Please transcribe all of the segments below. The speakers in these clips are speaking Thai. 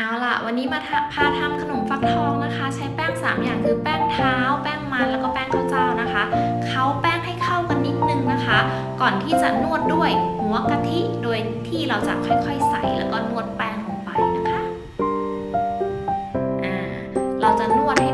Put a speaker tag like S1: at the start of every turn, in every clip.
S1: เอาล่ะ วันนี้มาพาทำขนมฟักทองนะคะ ใช้แป้ง 3 อย่างคือแป้งเท้า แป้งมันแล้วก็แป้งข้าวเจ้านะคะเขาแป้งให้เข้ากันนิดนึงนะคะ ก่อนที่จะนวดด้วยหัวกะทิโดยที่เราจะค่อยๆใส่แล้วก็นวดแป้งลงไปนะคะอ่าเราจะนวดให้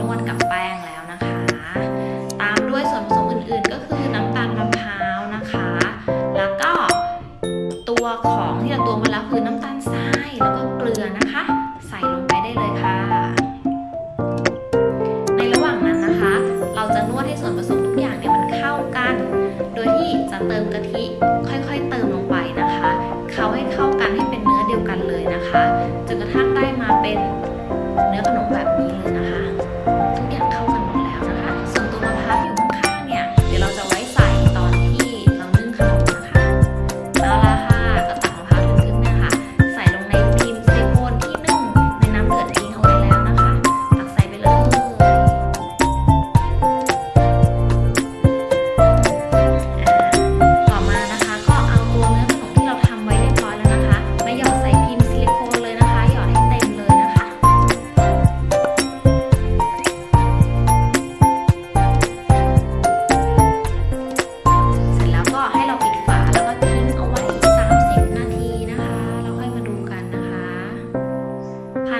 S1: นวดกับแป้งแล้วนะคะ ตามด้วยส่วนผสมอื่นๆ ก็คือน้ำตาลมะพร้าวนะคะ แล้วก็ตัวของที่เราตวงมาแล้วคือน้ำตาลทรายแล้วก็เกลือนะคะ ใส่ลงไปได้เลยค่ะ ในระหว่างนั้นนะคะ เราจะนวดให้ส่วนผสมทุกอย่างเนี่ยมันเข้ากัน โดยที่จะเติมกะทิค่อยๆ เติมลงไปนะคะ เขาให้เข้ากันให้เป็นเนื้อเดียวกันเลยนะคะจนกระทั่งได้มาเป็น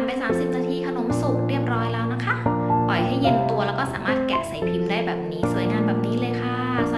S1: ไป 30 นาทีขนมสุกเรียบร้อยแล้วนะคะ ปล่อยให้เย็นตัวแล้วก็สามารถแกะใส่พิมพ์ได้แบบนี้สวยงามแบบนี้เลยค่ะ